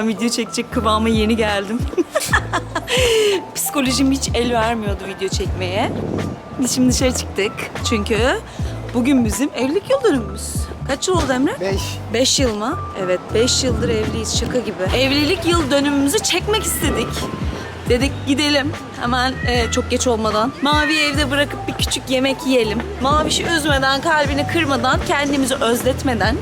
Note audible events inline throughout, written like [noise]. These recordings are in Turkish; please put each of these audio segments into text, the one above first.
Ben video çekecek kıvama yeni geldim. [laughs] Psikolojim hiç el vermiyordu video çekmeye. Biz şimdi dışarı çıktık. Çünkü bugün bizim evlilik yıl dönümümüz. Kaç yıl oldu Emre? 5. 5 yıl mı? Evet 5 yıldır evliyiz şaka gibi. Evlilik yıl dönümümüzü çekmek istedik. Dedik gidelim hemen e, çok geç olmadan. Mavi evde bırakıp bir küçük yemek yiyelim. Mavişi üzmeden, kalbini kırmadan, kendimizi özletmeden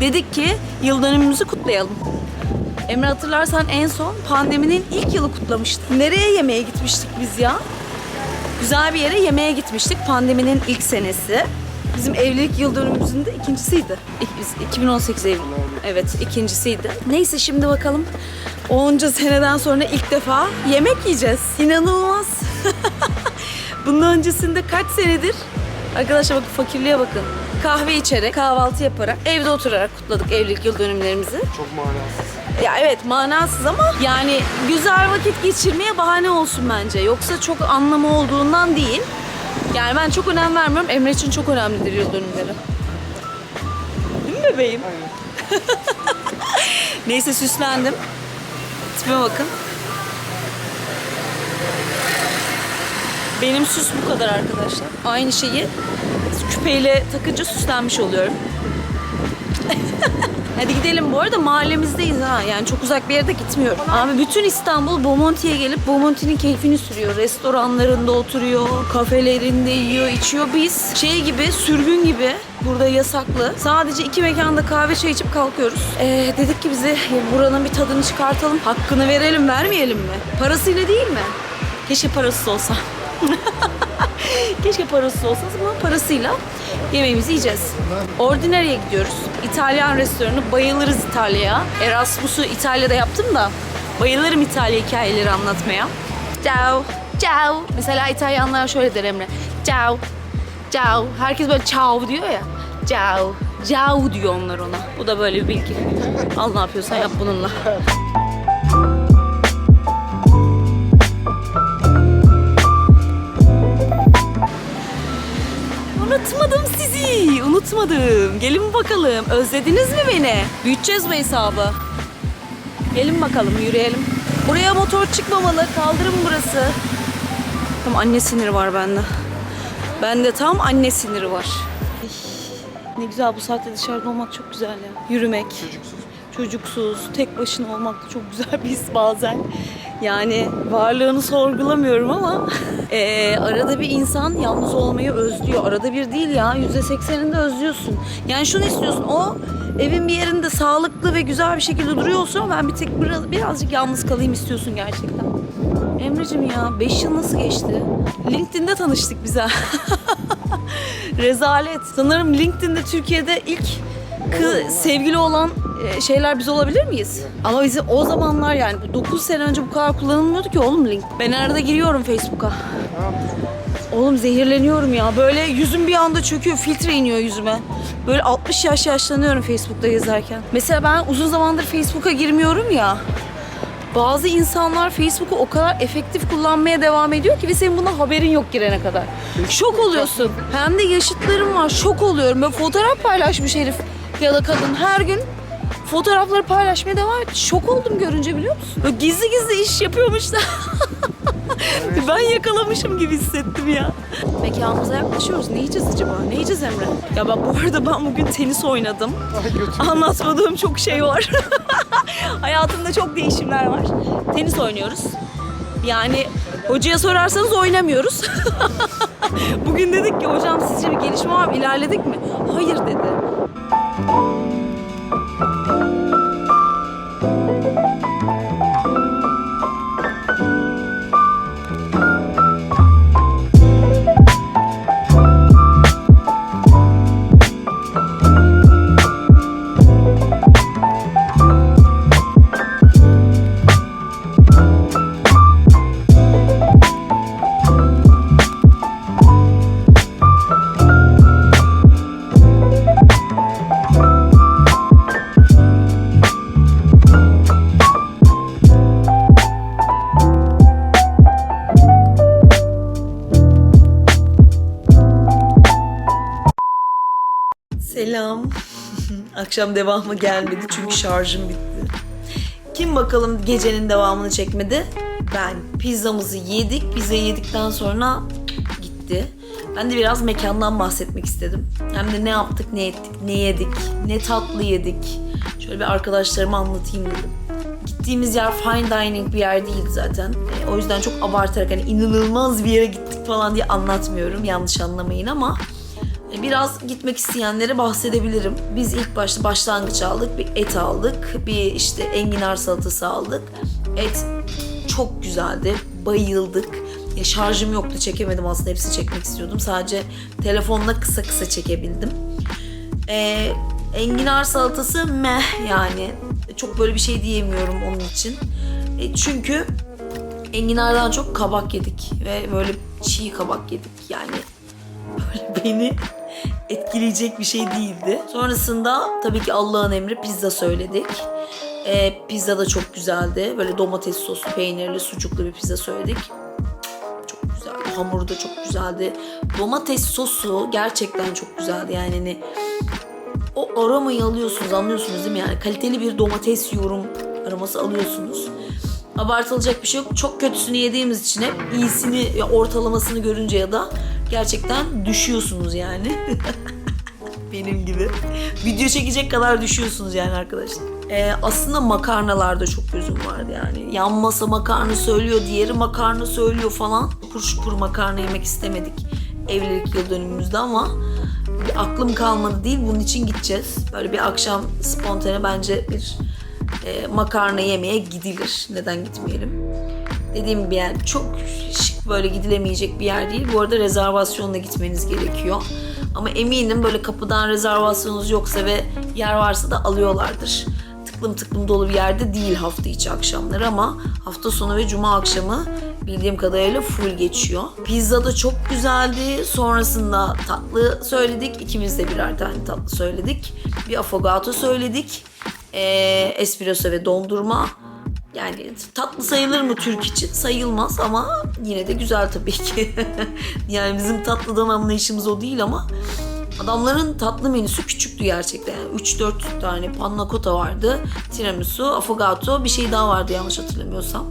dedik ki yıl dönümümüzü kutlayalım. Emre hatırlarsan en son pandeminin ilk yılı kutlamıştık. Nereye yemeğe gitmiştik biz ya? Güzel bir yere yemeğe gitmiştik pandeminin ilk senesi. Bizim evlilik yıl dönümümüzün de ikincisiydi. Biz 2018 evli. Evet ikincisiydi. Neyse şimdi bakalım. Onca seneden sonra ilk defa yemek yiyeceğiz. İnanılmaz. [laughs] Bunun öncesinde kaç senedir Arkadaşlar bakın fakirliğe bakın. Kahve içerek, kahvaltı yaparak, evde oturarak kutladık evlilik yıl dönümlerimizi. Çok manasız. Ya evet manasız ama yani güzel vakit geçirmeye bahane olsun bence. Yoksa çok anlamı olduğundan değil. Yani ben çok önem vermiyorum. Emre için çok önemlidir yıl dönümleri. Değil mi bebeğim? [laughs] Neyse süslendim. Tipime bakın. Benim süs bu kadar arkadaşlar. Aynı şeyi küpeyle takınca süslenmiş oluyorum. Hadi gidelim. Bu arada mahallemizdeyiz ha. Yani çok uzak bir yerde gitmiyorum. Abi bütün İstanbul Bomonti'ye gelip Bomonti'nin keyfini sürüyor. Restoranlarında oturuyor, kafelerinde yiyor, içiyor. Biz şey gibi, sürgün gibi burada yasaklı. Sadece iki mekanda kahve çay içip kalkıyoruz. Ee, dedik ki bize buranın bir tadını çıkartalım. Hakkını verelim, vermeyelim mi? Parasıyla değil mi? Keşke parasız olsa. [laughs] Keşke parasız olsa ama parasıyla yemeğimizi yiyeceğiz. Ordinary'e gidiyoruz. İtalyan restoranı. Bayılırız İtalya'ya. Erasmus'u İtalya'da yaptım da bayılırım İtalya hikayeleri anlatmaya. Ciao, ciao. Mesela İtalyanlar şöyle der Emre. Ciao, ciao. Herkes böyle ciao diyor ya. Ciao, ciao diyor onlar ona. Bu da böyle bir bilgi. Al ne yapıyorsan yap bununla. Unutmadım sizi. Unutmadım. Gelin bakalım. Özlediniz mi beni? Büyüteceğiz bu hesabı. Gelin bakalım yürüyelim. Buraya motor çıkmamalı. Kaldırım burası. Tam anne siniri var bende. Bende tam anne siniri var. Ay, ne güzel bu saatte dışarıda olmak çok güzel ya. Yürümek. Çocuksuz. Çocuksuz, tek başına olmak da çok güzel bir his bazen. Yani varlığını sorgulamıyorum ama [laughs] eee, arada bir insan yalnız olmayı özlüyor. Arada bir değil ya, yüzde sekseninde özlüyorsun. Yani şunu istiyorsun, o evin bir yerinde sağlıklı ve güzel bir şekilde duruyorsa ben bir tek biraz, birazcık yalnız kalayım istiyorsun gerçekten. Emre'cim ya 5 yıl nasıl geçti? LinkedIn'de tanıştık bize. [laughs] Rezalet. Sanırım LinkedIn'de Türkiye'de ilk kı- sevgili olan e, şeyler biz olabilir miyiz? Ama bizi o zamanlar yani bu 9 sene önce bu kadar kullanılmıyordu ki oğlum link. Ben arada giriyorum Facebook'a. Oğlum zehirleniyorum ya. Böyle yüzüm bir anda çöküyor, filtre iniyor yüzüme. Böyle 60 yaş yaşlanıyorum Facebook'ta gezerken. Mesela ben uzun zamandır Facebook'a girmiyorum ya. Bazı insanlar Facebook'u o kadar efektif kullanmaya devam ediyor ki ve senin buna haberin yok girene kadar. Şok oluyorsun. Hem de yaşıtlarım var. Şok oluyorum. Böyle fotoğraf paylaşmış herif ya da kadın her gün fotoğrafları paylaşmaya devam et. Şok oldum görünce biliyor musun? Böyle gizli gizli iş yapıyormuş da. [laughs] ben yakalamışım gibi hissettim ya. Mekanımıza yaklaşıyoruz. Ne yiyeceğiz acaba? Ne yiyeceğiz Emre? Ya bak bu arada ben bugün tenis oynadım. Anlatmadığım çok şey var. [laughs] Hayatımda çok değişimler var. Tenis oynuyoruz. Yani hocaya sorarsanız oynamıyoruz. [laughs] Bugün dedik ki hocam sizce bir gelişme var mı? İlerledik mi? Hayır dedi. Thank you. [laughs] Akşam devamı gelmedi çünkü şarjım bitti. Kim bakalım gecenin devamını çekmedi? Ben. Pizzamızı yedik. Pizzayı yedikten sonra gitti. Ben de biraz mekandan bahsetmek istedim. Hem de ne yaptık, ne ettik, ne yedik, ne tatlı yedik. Şöyle bir arkadaşlarıma anlatayım dedim. Gittiğimiz yer fine dining bir yer değildi zaten. E, o yüzden çok abartarak hani inanılmaz bir yere gittik falan diye anlatmıyorum. Yanlış anlamayın ama Biraz gitmek isteyenlere bahsedebilirim. Biz ilk başta başlangıç aldık, bir et aldık, bir işte enginar salatası aldık. Et çok güzeldi, bayıldık. Ya şarjım yoktu, çekemedim aslında hepsini çekmek istiyordum. Sadece telefonla kısa kısa çekebildim. Ee, enginar salatası meh yani. Çok böyle bir şey diyemiyorum onun için. E, çünkü enginardan çok kabak yedik ve böyle çiğ kabak yedik yani [laughs] böyle beni etkileyecek bir şey değildi. Sonrasında tabii ki Allah'ın emri pizza söyledik. Ee, pizza da çok güzeldi. Böyle domates soslu, peynirli, sucuklu bir pizza söyledik. Çok güzeldi. Hamuru da çok güzeldi. Domates sosu gerçekten çok güzeldi. Yani hani o aromayı alıyorsunuz, anlıyorsunuz değil mi? Yani kaliteli bir domates yorum aroması alıyorsunuz. Abartılacak bir şey yok. Çok kötüsünü yediğimiz için hep iyisini, ortalamasını görünce ya da gerçekten düşüyorsunuz yani. [laughs] Benim gibi. Video çekecek kadar düşüyorsunuz yani arkadaşlar. Ee, aslında makarnalarda çok gözüm vardı yani. Yan masa makarna söylüyor, diğeri makarna söylüyor falan. Şupur şupur makarna yemek istemedik evlilik yıl dönümümüzde ama bir aklım kalmadı değil bunun için gideceğiz. Böyle bir akşam spontane bence bir e, makarna yemeye gidilir. Neden gitmeyelim? Dediğim gibi yani çok şık böyle gidilemeyecek bir yer değil. Bu arada rezervasyonla gitmeniz gerekiyor. Ama eminim böyle kapıdan rezervasyonunuz yoksa ve yer varsa da alıyorlardır. Tıklım tıklım dolu bir yerde değil hafta içi akşamları ama hafta sonu ve cuma akşamı bildiğim kadarıyla full geçiyor. Pizza da çok güzeldi. Sonrasında tatlı söyledik. İkimiz de birer tane tatlı söyledik. Bir affogato söyledik. Ee, espresso ve dondurma. Yani tatlı sayılır mı Türk için? Sayılmaz ama yine de güzel tabii ki. [laughs] yani bizim tatlıdan anlayışımız o değil ama adamların tatlı menüsü küçüktü gerçekten. Yani 3-4 tane panna cotta vardı. Tiramisu, affogato bir şey daha vardı yanlış hatırlamıyorsam.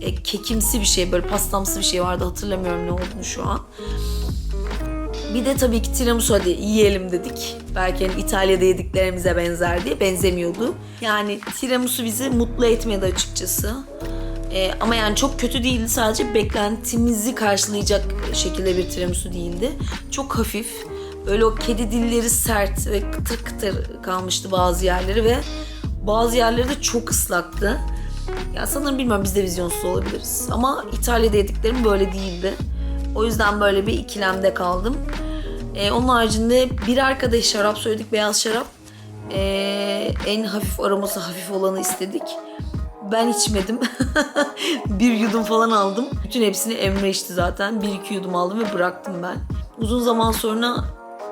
E, kekimsi bir şey böyle pastamsı bir şey vardı hatırlamıyorum ne olduğunu şu an. Bir de tabii ki tiramisu hadi yiyelim dedik. Belki hani İtalya'da yediklerimize benzer diye benzemiyordu. Yani tiramisu bizi mutlu etmedi açıkçası. Ee, ama yani çok kötü değildi sadece beklentimizi karşılayacak şekilde bir tiramisu değildi. Çok hafif. Böyle o kedi dilleri sert ve kıtır kıtır kalmıştı bazı yerleri ve bazı yerleri de çok ıslaktı. Ya sanırım bilmiyorum biz de vizyonsuz olabiliriz. Ama İtalya'da yediklerim böyle değildi. O yüzden böyle bir ikilemde kaldım. Ee, onun haricinde bir arkadaş şarap söyledik, beyaz şarap. Ee, en hafif aroması hafif olanı istedik. Ben içmedim. [laughs] bir yudum falan aldım. Bütün hepsini Emre içti zaten. Bir iki yudum aldım ve bıraktım ben. Uzun zaman sonra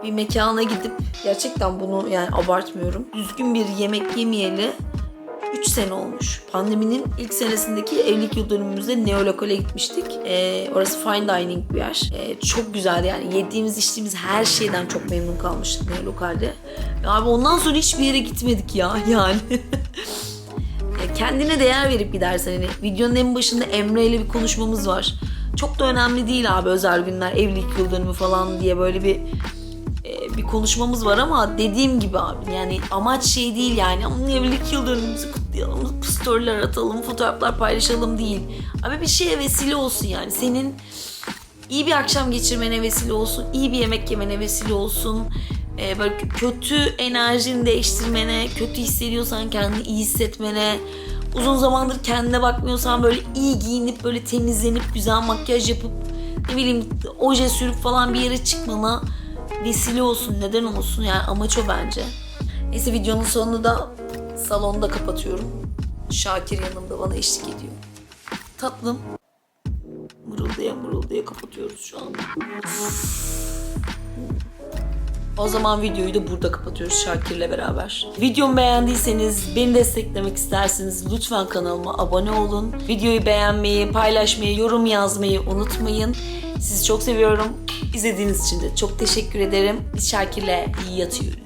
bir mekana gidip gerçekten bunu yani abartmıyorum. Düzgün bir yemek yemeyeli 3 sene olmuş. Pandeminin ilk senesindeki evlilik yıl dönümümüzde Neolokale gitmiştik. Ee, orası fine dining bir yer. Ee, çok güzeldi yani yediğimiz içtiğimiz her şeyden çok memnun kalmıştık Neolokal'de. Abi ondan sonra hiçbir yere gitmedik ya [laughs] yani. Ya kendine değer verip gidersen hani videonun en başında Emre ile bir konuşmamız var. Çok da önemli değil abi özel günler, evlilik yıl dönümü falan diye böyle bir e, bir konuşmamız var ama dediğim gibi abi yani amaç şey değil yani "Aman evlilik yıl dönümümüzü kutlayalım, storyler atalım, fotoğraflar paylaşalım değil. Abi bir şeye vesile olsun yani senin iyi bir akşam geçirmene vesile olsun, iyi bir yemek yemene vesile olsun. Ee, böyle kötü enerjini değiştirmene, kötü hissediyorsan kendini iyi hissetmene, uzun zamandır kendine bakmıyorsan böyle iyi giyinip böyle temizlenip güzel makyaj yapıp ne bileyim oje sürüp falan bir yere çıkmana vesile olsun, neden olsun yani amaç o bence. Neyse videonun sonunu da salonda kapatıyorum. Şakir yanımda bana eşlik ediyor. Tatlım. Mırıldaya mırıldaya kapatıyoruz şu anda. O zaman videoyu da burada kapatıyoruz Şakir'le beraber. Videomu beğendiyseniz, beni desteklemek isterseniz lütfen kanalıma abone olun. Videoyu beğenmeyi, paylaşmayı, yorum yazmayı unutmayın. Sizi çok seviyorum. İzlediğiniz için de çok teşekkür ederim. Biz Şakir'le iyi yatıyoruz.